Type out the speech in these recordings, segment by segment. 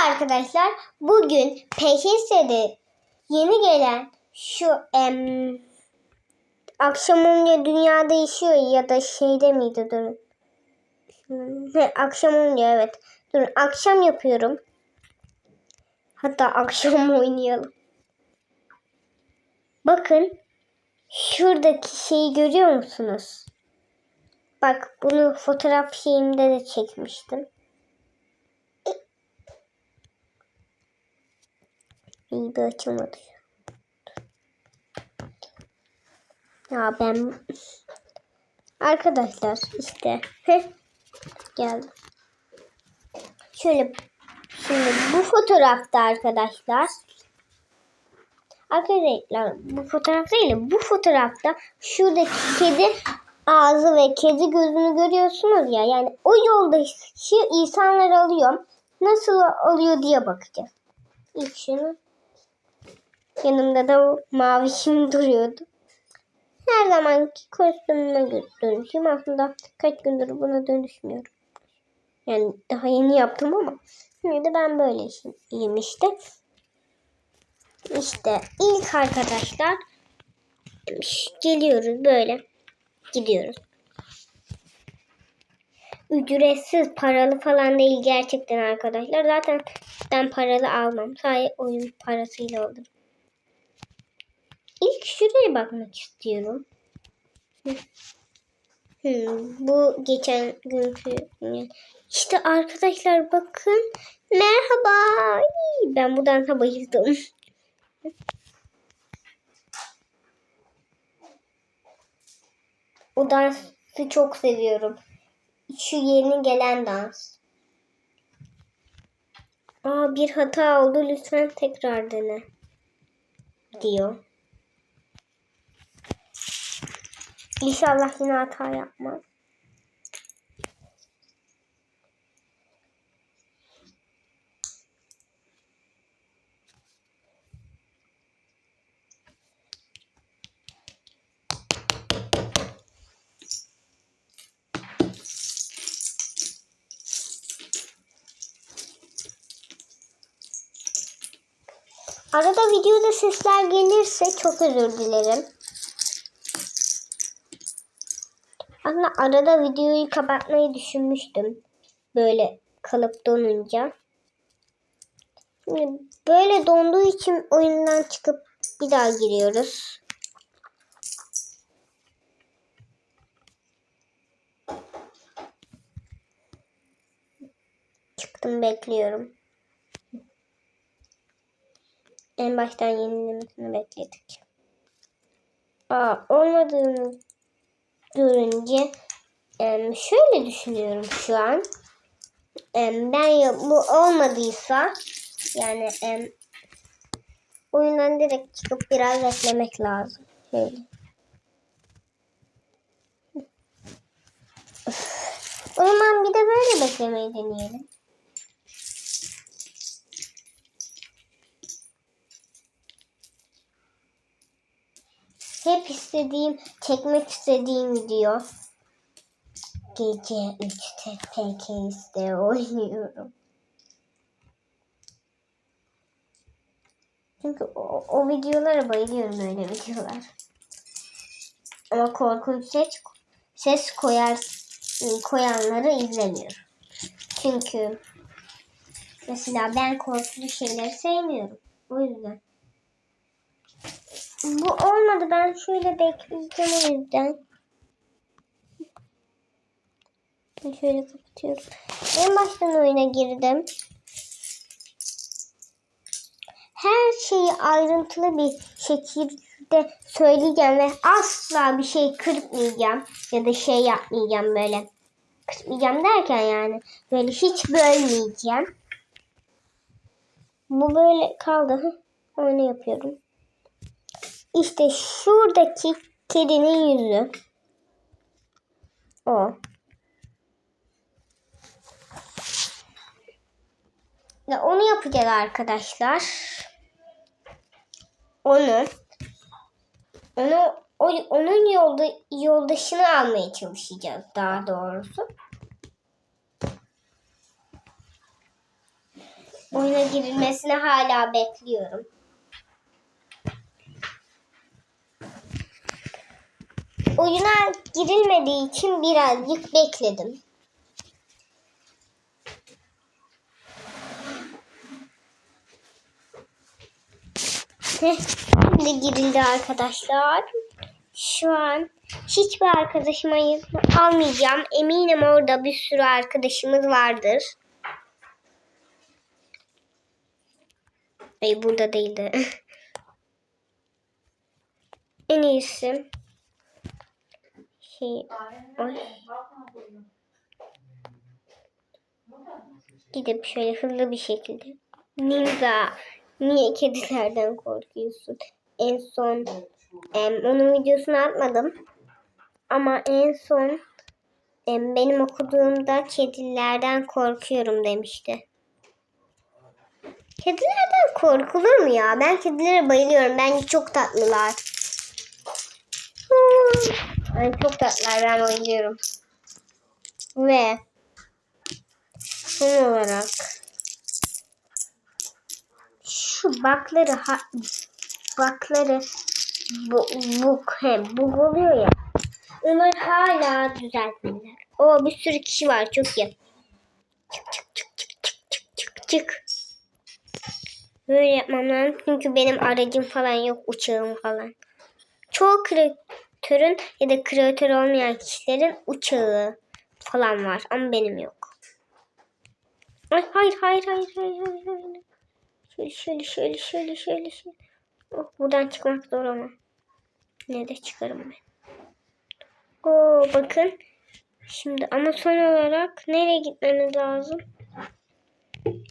arkadaşlar. Bugün PKS'de yeni gelen şu em, akşam olunca dünya değişiyor ya da şeyde miydi durun. He, akşam olunca evet. Durun akşam yapıyorum. Hatta akşam oynayalım. Bakın şuradaki şeyi görüyor musunuz? Bak bunu fotoğraf şeyimde de çekmiştim. İyi bir açılmadı. Ya ben arkadaşlar işte heh, geldim. Şöyle şimdi bu fotoğrafta arkadaşlar Arkadaşlar bu fotoğraf değil de bu fotoğrafta şuradaki kedi ağzı ve kedi gözünü görüyorsunuz ya. Yani o yolda insanlar alıyor. Nasıl alıyor diye bakacağız. İlk şunu. Yanımda da mavişim duruyordu. Her zamanki kostümüme dönüşüm. Aslında kaç gündür buna dönüşmüyorum. Yani daha yeni yaptım ama. Şimdi de ben böyle iyiyim işte. İşte ilk arkadaşlar geliyoruz böyle gidiyoruz. Ücretsiz paralı falan değil gerçekten arkadaşlar. Zaten ben paralı almam. Sadece oyun parasıyla alırım. İlk şuraya bakmak istiyorum. Hmm, bu geçen günkü işte arkadaşlar bakın. Merhaba. Ben bu dansa bayıldım. O dansı çok seviyorum. Şu yeni gelen dans. Aa bir hata oldu lütfen tekrar dene. Diyor. İnşallah yine hata yapmaz. Arada videoda sesler gelirse çok özür dilerim. Aslında arada videoyu kapatmayı düşünmüştüm. Böyle kalıp donunca. Şimdi böyle donduğu için oyundan çıkıp bir daha giriyoruz. Çıktım bekliyorum. En baştan yenilemesini bekledik. Aa, olmadığını görünce şöyle düşünüyorum şu an. Ben bu olmadıysa yani oyundan direkt çıkıp biraz beklemek lazım. Şöyle. O zaman bir de böyle beklemeyi deneyelim. Hep istediğim, çekmek istediğim video. Gece 3'te PKS'de oynuyorum. Çünkü o, o videolara bayılıyorum öyle videolar. Ama korkunç ses, ses koyar, koyanları izlemiyorum. Çünkü mesela ben korkunç şeyleri sevmiyorum. O yüzden. Bu olmadı. Ben şöyle bekleyeceğim o yüzden. Şöyle kapatıyorum. En baştan oyuna girdim. Her şeyi ayrıntılı bir şekilde söyleyeceğim ve asla bir şey kırpmayacağım ya da şey yapmayacağım böyle. Kırpmayacağım derken yani böyle hiç bölmeyeceğim. Bu böyle kaldı. Onu yapıyorum. İşte şuradaki kedinin yüzü. O. Ya onu yapacağız arkadaşlar. Onu onu onun yolda yoldaşını almaya çalışacağız daha doğrusu. oyuna girilmesini hala bekliyorum. Oyuna girilmediği için birazcık bekledim. Şimdi girildi arkadaşlar. Şu an hiçbir arkadaşıma almayacağım. Eminim orada bir sürü arkadaşımız vardır. Ay burada değildi. en iyisi şey Ay. Gidip şöyle hızlı bir şekilde. Ninja, niye kedilerden korkuyorsun? En son em, onun videosunu atmadım. Ama en son em, benim okuduğumda kedilerden korkuyorum demişti. Kedilerden korkulur mu ya? Ben kedilere bayılıyorum. Bence çok tatlılar. Hmm. Ay çok tatlılar. Ben bayılıyorum. Ve son olarak şu bakları ha, bakları bu, bu, he, bu oluyor ya. Onlar hala düzeltmediler. O bir sürü kişi var. Çok iyi. Çık çık çık çık çık çık çık çık. Böyle yapmam lazım. Çünkü benim aracım falan yok. Uçağım falan. Çoğu kreatörün ya da kreatör olmayan kişilerin uçağı falan var. Ama benim yok. Ay hayır hayır hayır hayır hayır. hayır. Şöyle şöyle şöyle şöyle şöyle şöyle. Oh, buradan çıkmak zor ama. Ne de çıkarım ben. Oo bakın. Şimdi ama son olarak nereye gitmemiz lazım?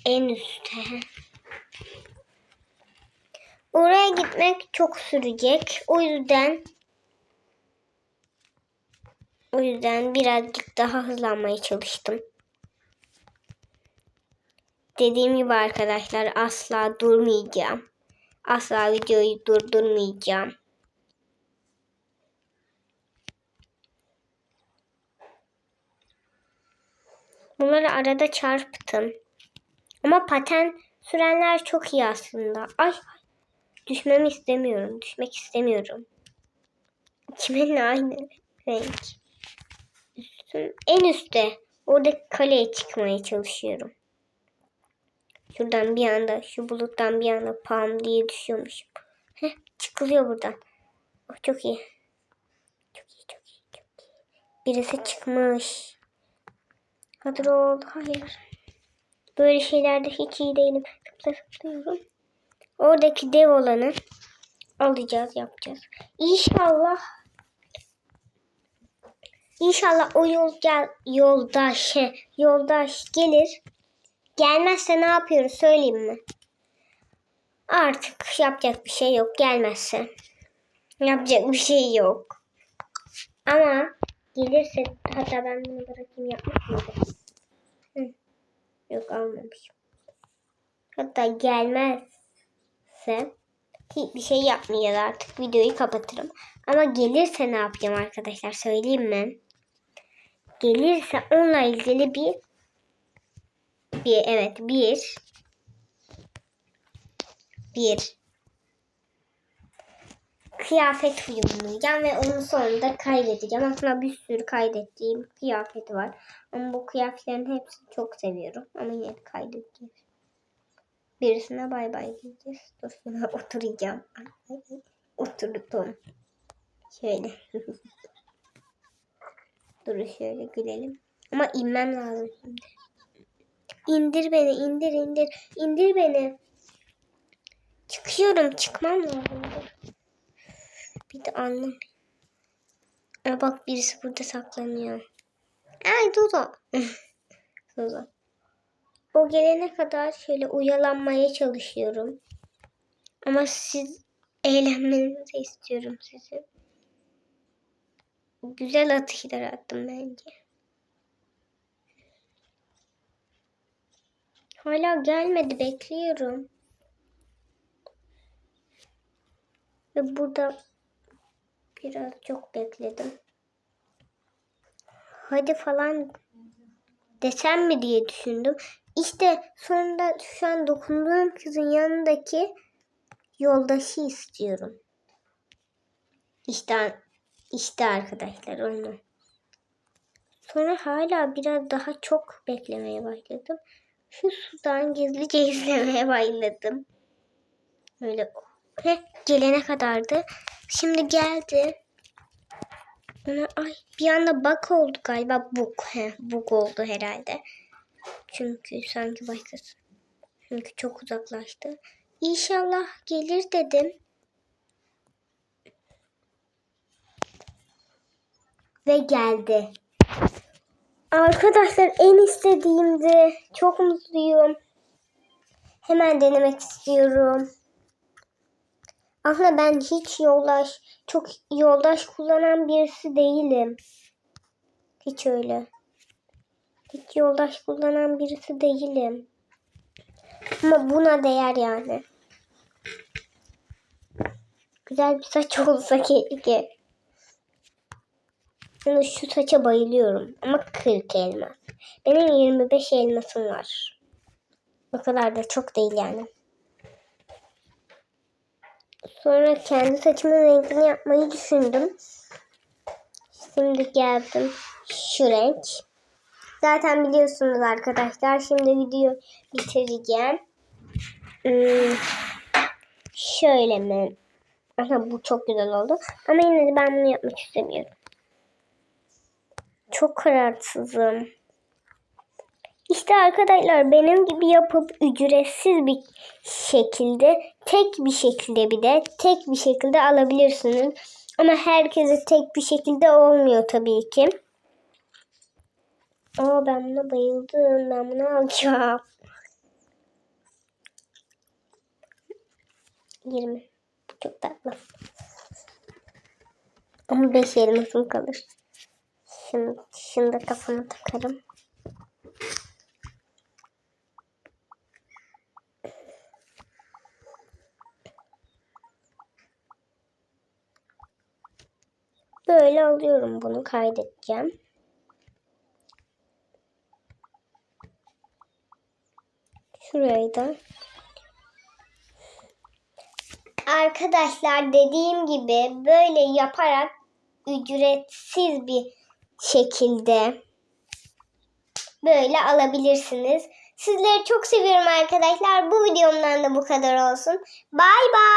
En üste. Oraya gitmek çok sürecek. O yüzden o yüzden birazcık daha hızlanmaya çalıştım. Dediğim gibi arkadaşlar asla durmayacağım. Asla videoyu durdurmayacağım. Bunları arada çarptım. Ama paten sürenler çok iyi aslında. Ay düşmemi istemiyorum. Düşmek istemiyorum. Kiminle aynı renk. Üstün, en üstte. Orada kaleye çıkmaya çalışıyorum. Şuradan bir anda şu buluttan bir anda pam diye düşüyormuşum. Heh, çıkılıyor buradan. Oh, çok iyi. Çok iyi çok iyi çok iyi. Birisi çıkmış. Hadi ol. Hayır. Böyle şeylerde hiç iyi değilim. Zıplıyorum. Oradaki dev olanı alacağız yapacağız. İnşallah İnşallah o yol gel yoldaş yoldaş gelir. Gelmezse ne yapıyoruz söyleyeyim mi? Artık yapacak bir şey yok gelmezse. Yapacak bir şey yok. Ama gelirse hatta ben bunu bırakayım yapmış mıydım? Hı. Yok almamışım. Hatta gelmezse hiçbir şey yapmayacağız artık. Videoyu kapatırım. Ama gelirse ne yapacağım arkadaşlar söyleyeyim mi? Gelirse onunla ilgili bir bir evet bir bir kıyafet uyumlayacağım ve onun sonunda kaydedeceğim. Aslında bir sürü kaydettiğim kıyafet var. Ama bu kıyafetlerin hepsini çok seviyorum. Ama yine de kaydedeceğiz. Birisine bay bay diyeceğiz. Dur şuna oturacağım. Oturdum. Şöyle. Dur şöyle gülelim. Ama inmem lazım şimdi. İndir beni, indir, indir. indir beni. Çıkıyorum, çıkmam lazım. Bir de anlam. Aa, bak birisi burada saklanıyor. Ay Dudu. Dudu. O gelene kadar şöyle uyalanmaya çalışıyorum. Ama siz eğlenmenizi istiyorum sizin. Güzel atışlar attım bence. Hala gelmedi bekliyorum. Ve burada biraz çok bekledim. Hadi falan desem mi diye düşündüm. İşte sonunda şu an dokunduğum kızın yanındaki yoldaşı istiyorum. İşte işte arkadaşlar onu. Sonra hala biraz daha çok beklemeye başladım. Şu sudan gizlice izlemeye başladım. Böyle heh, gelene kadardı. Şimdi geldi. Ona ay bir anda bug oldu galiba bug. He, bug oldu herhalde. Çünkü sanki başkası. Çünkü çok uzaklaştı. İnşallah gelir dedim. Ve geldi. Arkadaşlar en istediğimdi. Çok mutluyum. Hemen denemek istiyorum. Aslında ben hiç yoldaş, çok yoldaş kullanan birisi değilim. Hiç öyle. Hiç yoldaş kullanan birisi değilim. Ama buna değer yani. Güzel bir saç olsa keşke. Yani şu saça bayılıyorum. Ama 40 elmas. Benim 25 elmasım var. O kadar da çok değil yani. Sonra kendi saçımın rengini yapmayı düşündüm. Şimdi geldim şu renk. Zaten biliyorsunuz arkadaşlar. Şimdi video bitireceğim. Hmm, şöyle mi? Aha, bu çok güzel oldu. Ama yine de ben bunu yapmak istemiyorum. Çok kararsızım. İşte arkadaşlar benim gibi yapıp ücretsiz bir şekilde tek bir şekilde bir de tek bir şekilde alabilirsiniz. Ama herkese tek bir şekilde olmuyor tabii ki. Aa ben buna bayıldım. Ben bunu alacağım. 20. Bu çok tatlı. Ama 5 elmasım kalır. Şimdi, şimdi kafama takarım. Böyle alıyorum bunu kaydedeceğim. Şurayı da. Arkadaşlar dediğim gibi böyle yaparak ücretsiz bir şekilde böyle alabilirsiniz. Sizleri çok seviyorum arkadaşlar. Bu videomdan da bu kadar olsun. Bay bay.